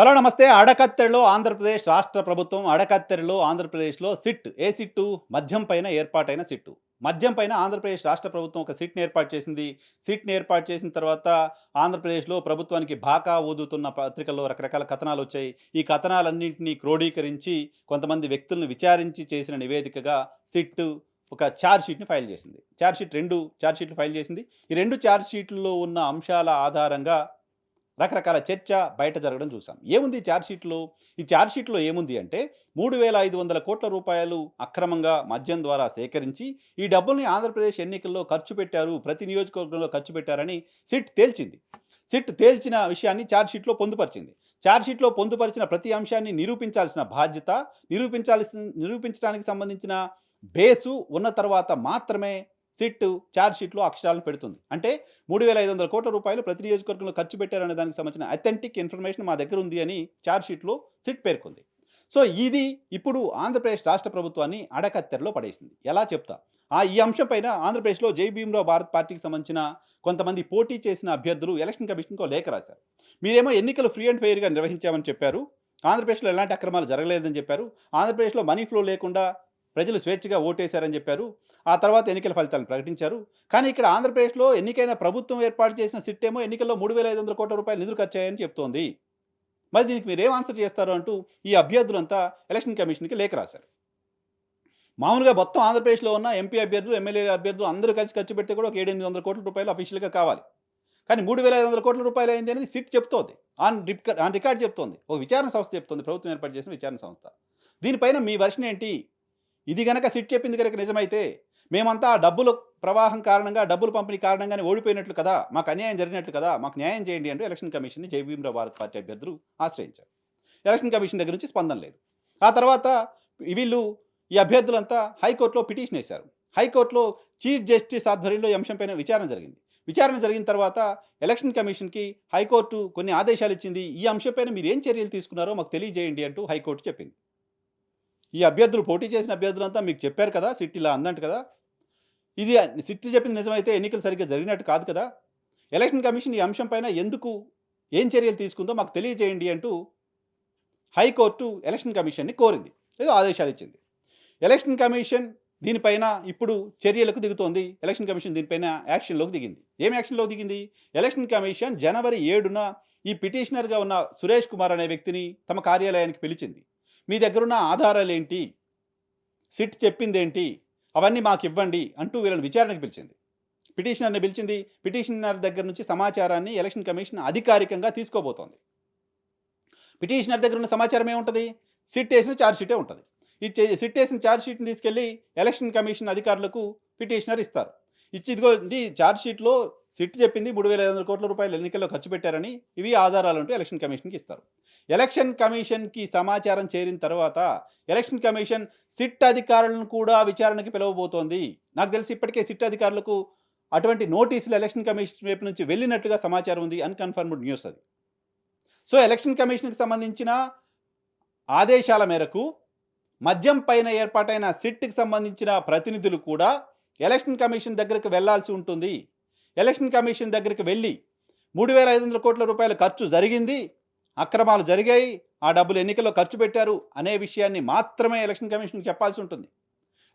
Hello నమస్తే. అడకత్తెరలో ఆంధ్రప్రదేశ్ రాష్ట్ర ప్రభుత్వం అడకత్తెరలో ఆంధ్రప్రదేశ్లో సిట్ ఏ సిట్టు? మద్యం పైన ఏర్పాటైన సిట్టు. మద్యం పైన ఆంధ్రప్రదేశ్ రాష్ట్ర ప్రభుత్వం ఒక సిట్ని ఏర్పాటు చేసింది. సిట్ని ఏర్పాటు చేసిన తర్వాత ఆంధ్రప్రదేశ్లో ప్రభుత్వానికి బాకా ఊదుతున్న పత్రికల్లో రకరకాల కథనాలు వచ్చాయి. ఈ కథనాలన్నింటినీ క్రోడీకరించి కొంతమంది వ్యక్తులను విచారించి చేసిన నివేదికగా సిట్ ఒక ఛార్జ్ షీట్ని ఫైల్ చేసింది. ఛార్జ్ షీట్ రెండు ఛార్జ్ షీట్లు ఫైల్ చేసింది. ఈ రెండు ఛార్జ్షీట్లలో ఉన్న అంశాల ఆధారంగా రకరకాల చర్చ బయట జరగడం చూసాం. ఏముంది ఛార్జ్షీట్లో ఈ ఛార్జ్షీట్లో ఏముంది అంటే మూడు వేల ఐదు వందల కోట్ల రూపాయలు అక్రమంగా మద్యం ద్వారా సేకరించి ఈ డబ్బుల్ని ఆంధ్రప్రదేశ్ ఎన్నికల్లో ఖర్చు పెట్టారు ప్రతి నియోజకవర్గంలో ఖర్చు పెట్టారని సిట్ తేల్చింది. సిట్ తేల్చిన విషయాన్ని ఛార్జ్షీట్లో పొందుపరిచింది. ఛార్జ్షీట్లో పొందుపరిచిన ప్రతి అంశాన్ని నిరూపించాల్సిన బాధ్యత నిరూపించాల్సిన నిరూపించడానికి సంబంధించిన బేసు ఉన్న తర్వాత మాత్రమే సిట్ ఛార్జ్ షీట్లో అక్షరాలను పెడుతుంది. అంటే మూడు వేల ఐదు వందల కోట్ల రూపాయలు ప్రతి నియోజకవర్గంలో ఖర్చు పెట్టారనే దానికి సంబంధించిన అథెంటిక్ ఇన్ఫర్మేషన్ మా దగ్గర ఉంది అని ఛార్జ్ షీట్లో సిట్ పేర్కొంది. సో ఇది ఇప్పుడు ఆంధ్రప్రదేశ్ రాష్ట్ర ప్రభుత్వాన్ని అడకత్తెరలో పడేసింది. ఎలా చెప్తా? ఆ ఈ అంశం పైన ఆంధ్రప్రదేశ్లో జై భీమ్రావు భారత్ పార్టీకి సంబంధించిన కొంతమంది పోటీ చేసిన అభ్యర్థులు ఎలక్షన్ కమిషన్కు లేఖ రాశారు. మీరేమో ఎన్నికలు ఫ్రీ అండ్ ఫెయిర్గా నిర్వహించామని చెప్పారు. ఆంధ్రప్రదేశ్లో ఎలాంటి అక్రమాలు జరగలేదని చెప్పారు. ఆంధ్రప్రదేశ్లో మనీ ఫ్లో లేకుండా ప్రజలు స్వేచ్ఛగా ఓటేశారని చెప్పారు. ఆ తర్వాత ఎన్నికల ఫలితాలను ప్రకటించారు. కానీ ఇక్కడ ఆంధ్రప్రదేశ్లో ఎన్నికైన ప్రభుత్వం ఏర్పాటు చేసిన సిట్ ఏమో ఎన్నికల్లో మూడు వేల ఐదు వందల కోట్ల రూపాయలు నిధులు ఖర్చాయని చెప్తోంది. మరి దీనికి మీరు ఏం ఆన్సర్ చేస్తారు అంటూ ఈ అభ్యర్థులంతా ఎలక్షన్ కమిషన్కి లేఖ రాశారు. మామూలుగా మొత్తం ఆంధ్రప్రదేశ్లో ఉన్న ఎంపీ అభ్యర్థులు ఎమ్మెల్యే అభ్యర్థులు అందరూ కలిసి ఖర్చు పెడితే కూడా ఒక ఏడెనిమిది వందల కోట్ల రూపాయలు అఫీషియల్గా కావాలి. కానీ మూడు వేల ఐదు వందల కోట్ల రూపాయలు అయింది అనేది సిట్ చెప్తోంది. ఆన్ రికార్డ్ ఆన్ రికార్డ్ చెప్తోంది. ఒక విచారణ సంస్థ చెప్తోంది. ప్రభుత్వం ఏర్పాటు చేసిన విచారణ సంస్థ. దీనిపైన మీ వర్షన్ ఏంటి? ఇది గనక సిట్ చెప్పింది కనుక నిజమైతే మేమంతా ఆ డబ్బుల ప్రవాహం కారణంగా డబ్బులు పంపిణీ కారణంగానే ఓడిపోయినట్లు కదా మాకు అన్యాయం జరిగినట్లు కదా మాకు న్యాయం చేయండి అంటూ ఎలక్షన్ కమిషన్ని జయభీమరావు భారత్ పార్టీ అభ్యర్థులు ఆశ్రయించారు. ఎలక్షన్ కమిషన్ దగ్గర నుంచి స్పందన లేదు. ఆ తర్వాత వీళ్ళు ఈ అభ్యర్థులంతా హైకోర్టులో పిటిషన్ వేశారు. హైకోర్టులో చీఫ్ జస్టిస్ ఆధ్వర్యంలో ఈ అంశంపైన విచారణ జరిగింది. విచారణ జరిగిన తర్వాత ఎలక్షన్ కమిషన్కి హైకోర్టు కొన్ని ఆదేశాలు ఇచ్చింది. ఈ అంశంపైన మీరు ఏం చర్యలు తీసుకున్నారో మాకు తెలియజేయండి అంటూ హైకోర్టు చెప్పింది. ఈ అభ్యర్థులు పోటీ చేసిన అభ్యర్థులంతా మీకు చెప్పారు కదా సిట్ ఇలా అందంట కదా. ఇది సిట్ చెప్పింది నిజమైతే ఎన్నికలు సరిగ్గా జరిగినట్టు కాదు కదా. ఎలక్షన్ కమిషన్ ఈ అంశం పైన ఎందుకు ఏం చర్యలు తీసుకుందో మాకు తెలియజేయండి అంటూ హైకోర్టు ఎలక్షన్ కమిషన్ని కోరింది. లేదా ఆదేశాలు ఇచ్చింది. ఎలక్షన్ కమిషన్ దీనిపైన ఇప్పుడు చర్యలకు దిగుతోంది. ఎలక్షన్ కమిషన్ దీనిపైన యాక్షన్లోకి దిగింది. ఏం యాక్షన్లోకి దిగింది? ఎలక్షన్ కమిషన్ జనవరి ఏడున ఈ పిటిషనర్గా ఉన్న సురేష్ కుమార్ అనే వ్యక్తిని తమ కార్యాలయానికి పిలిచింది. మీ దగ్గరున్న ఆధారాలు ఏంటి సిట్ చెప్పిందేంటి? అవన్నీ మాకు ఇవ్వండి అంటూ వీళ్ళని విచారణకు పిలిచింది. పిటిషనర్ని పిలిచింది పిటిషనర్ దగ్గర నుంచి సమాచారాన్ని ఎలక్షన్ కమిషన్ అధికారికంగా తీసుకోబోతోంది. పిటిషనర్ దగ్గర ఉన్న సమాచారం ఏముంటుంది? సిట్ వేసిన ఛార్జ్ షీటే ఉంటుంది. ఈ సిట్ వేసిన ఛార్జ్ షీట్ని తీసుకెళ్ళి ఎలక్షన్ కమిషన్ అధికారులకు పిటిషనర్ ఇస్తారు. ఇచ్చి ఇదిగో ఈ ఛార్జ్ షీట్లో సిట్ చెప్పింది మూడు వేల ఐదు వందల కోట్ల రూపాయలు ఎన్నికల్లో ఖర్చు పెట్టారని ఇవి ఆధారాలు అంటూ ఎలక్షన్ కమిషన్కి ఇస్తారు. ఎలక్షన్ కమిషన్కి సమాచారం చేరిన తర్వాత ఎలక్షన్ కమిషన్ సిట్ అధికారులను కూడా విచారణకి పిలవబోతోంది. నాకు తెలిసి ఇప్పటికే సిట్ అధికారులకు అటువంటి నోటీసులు ఎలక్షన్ కమిషన్ వైపు నుంచి వెళ్ళినట్టుగా సమాచారం ఉంది అన్కన్ఫర్మ్డ్ న్యూస్ అది. సో ఎలక్షన్ కమిషన్కి సంబంధించిన ఆదేశాల మేరకు మద్యం పైన ఏర్పాటైన సిట్కి సంబంధించిన ప్రతినిధులు కూడా ఎలక్షన్ కమిషన్ దగ్గరకు వెళ్ళాల్సి ఉంటుంది. ఎలక్షన్ కమిషన్ దగ్గరికి వెళ్ళి మూడు వేల ఐదు వందల కోట్ల రూపాయల ఖర్చు జరిగింది. అక్రమాలు జరిగాయి ఆ డబ్బులు ఎన్నికల్లో ఖర్చు పెట్టారు అనే విషయాన్ని మాత్రమే ఎలక్షన్ కమిషన్కి చెప్పాల్సి ఉంటుంది.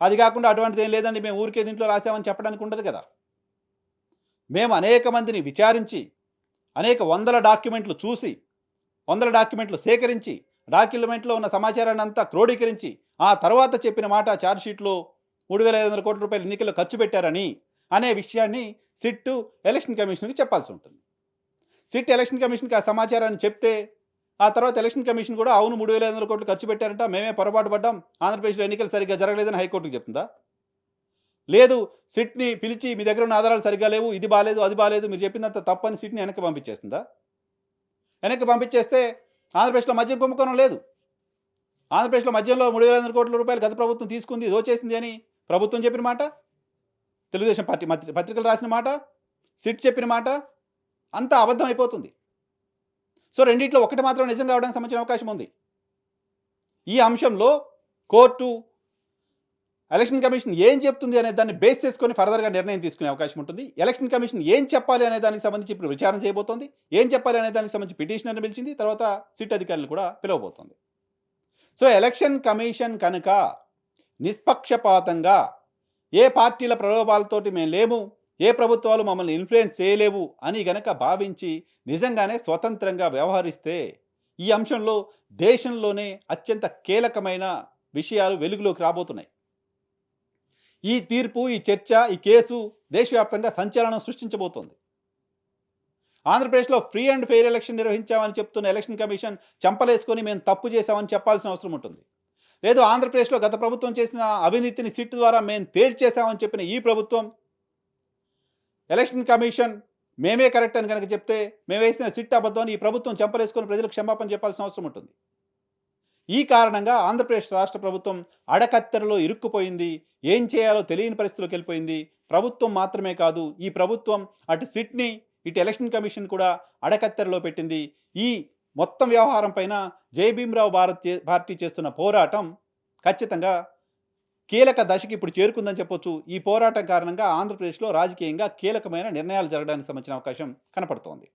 అది కాకుండా అటువంటిది ఏం లేదండి మేము ఊరికే దీంట్లో రాసామని చెప్పడానికి ఉండదు కదా. మేము అనేక మందిని విచారించి అనేక వందల డాక్యుమెంట్లు చూసి వందల డాక్యుమెంట్లు సేకరించి డాక్యుమెంట్లో ఉన్న సమాచారాన్ని అంతా క్రోడీకరించి ఆ తర్వాత చెప్పిన మాట ఛార్జ్షీట్లో మూడు వేల ఐదు వందల కోట్ల రూపాయలు ఎన్నికల్లో ఖర్చు పెట్టారని అనే విషయాన్ని సిట్టు ఎలక్షన్ కమిషన్కి చెప్పాల్సి ఉంటుంది. సిట్ ఎలక్షన్ కమిషన్కి ఆ సమాచారాన్ని చెప్తే ఆ తర్వాత ఎలక్షన్ కమిషన్ కూడా అవును మూడు వేల ఐదు వందల కోట్లు ఖర్చు పెట్టారంట మేమే పొరపాటు పడ్డాం ఆంధ్రప్రదేశ్లో ఎన్నికలు సరిగ్గా జరగలేదని హైకోర్టుకు చెప్తుందా? లేదు సిట్ని పిలిచి మీ దగ్గర ఉన్న ఆధారాలు సరిగ్గా లేవు ఇది బాగాలేదు అది బాగాలేదు మీరు చెప్పినంత తప్పని సిట్ని వెనక్కి పంపించేస్తుందా? వెనక్కి పంపించేస్తే ఆంధ్రప్రదేశ్లో మద్యం కుంభకోణం లేదు. ఆంధ్రప్రదేశ్లో మద్యంలో మూడు వేల ఐదు వందల కోట్ల రూపాయలు గత ప్రభుత్వం తీసుకుంది దోచేసింది అని ప్రభుత్వం చెప్పిన మాట? తెలుగుదేశం పార్టీ మత్రి- పత్రికలు రాసిన మాట? సిట్ చెప్పిన మాట? అంతా అబద్ధం అయిపోతుంది సో రెండిట్లో ఒకటి మాత్రం నిజం కావడానికి సంబంధించిన అవకాశం ఉంది ఈ అంశంలో కోర్టు ఎలక్షన్ కమిషన్ ఏం చెప్తుంది అనే దాన్ని బేస్ చేసుకొని ఫర్దర్‌గా నిర్ణయం తీసుకునే అవకాశం ఉంటుంది. ఎలక్షన్ కమిషన్ ఏం చెప్పాలి అనే దానికి సంబంధించి ఇప్పుడు విచారణ చేయబోతోంది. ఏం చెప్పాలి అనే దానికి సంబంధించి పిటిషనర్‌ని పిలిచింది. తర్వాత సిట్ అధికారులను కూడా పిలవబోతోంది. సో, ఎలక్షన్ కమిషన్ కనుక నిష్పక్షపాతంగా ఏ పార్టీల ప్రలోభాలతోటి మేము లేము, ఏ ప్రభుత్వాలు మమ్మల్ని ఇన్‌ఫ్లుయెన్స్ చేయలేవు అని గనక భావించి నిజంగానే స్వతంత్రంగా వ్యవహరిస్తే ఈ అంశంలో దేశంలోనే అత్యంత కీలకమైన విషయాలు వెలుగులోకి రాబోతున్నాయి. ఈ తీర్పు, ఈ చర్చ, ఈ కేసు దేశవ్యాప్తంగా సంచలనం సృష్టించబోతోంది. ఆంధ్రప్రదేశ్‌లో ఫ్రీ అండ్ ఫెయిర్ ఎలక్షన్ నిర్వహించామని చెప్తున్న ఎలక్షన్ కమిషన్ చంపలేసుకొని మేము తప్పు చేశామని చెప్పాల్సిన అవసరం ఉంటుంది. లేదు ఆంధ్రప్రదేశ్‌లో గత ప్రభుత్వం చేసిన అవినీతిని సిట్ ద్వారా మేము తేల్చేశామని చెప్పిన ఈ ప్రభుత్వం ఎలక్షన్ కమిషన్ మేమే కరెక్ట్ అని కనుక చెప్తే మేము వేసిన సిట్ అబద్ధం ఈ ప్రభుత్వం చెంపలేసుకొని ప్రజలకు క్షమాపణ చెప్పాల్సిన అవసరం ఉంటుంది. ఈ కారణంగా ఆంధ్రప్రదేశ్ రాష్ట్ర ప్రభుత్వం అడకత్తెరలో ఇరుక్కుపోయింది. ఏం చేయాలో తెలియని పరిస్థితిలోకి వెళ్ళిపోయింది ప్రభుత్వం మాత్రమే కాదు ఈ ప్రభుత్వం అటు సిట్‌ని, ఇటు ఎలక్షన్ కమిషన్ కూడా అడకత్తెరలో పెట్టింది. ఈ మొత్తం వ్యవహారం పైన జై భారత్ చే పార్టీ చేస్తున్న పోరాటం ఖచ్చితంగా కీలక దశకి ఇప్పుడు చేరుకుందని చెప్పొచ్చు. ఈ పోరాటం కారణంగా ఆంధ్రప్రదేశ్‌లో రాజకీయంగా కీలకమైన నిర్ణయాలు జరగడానికి సంబంధించిన అవకాశం కనపడుతోంది.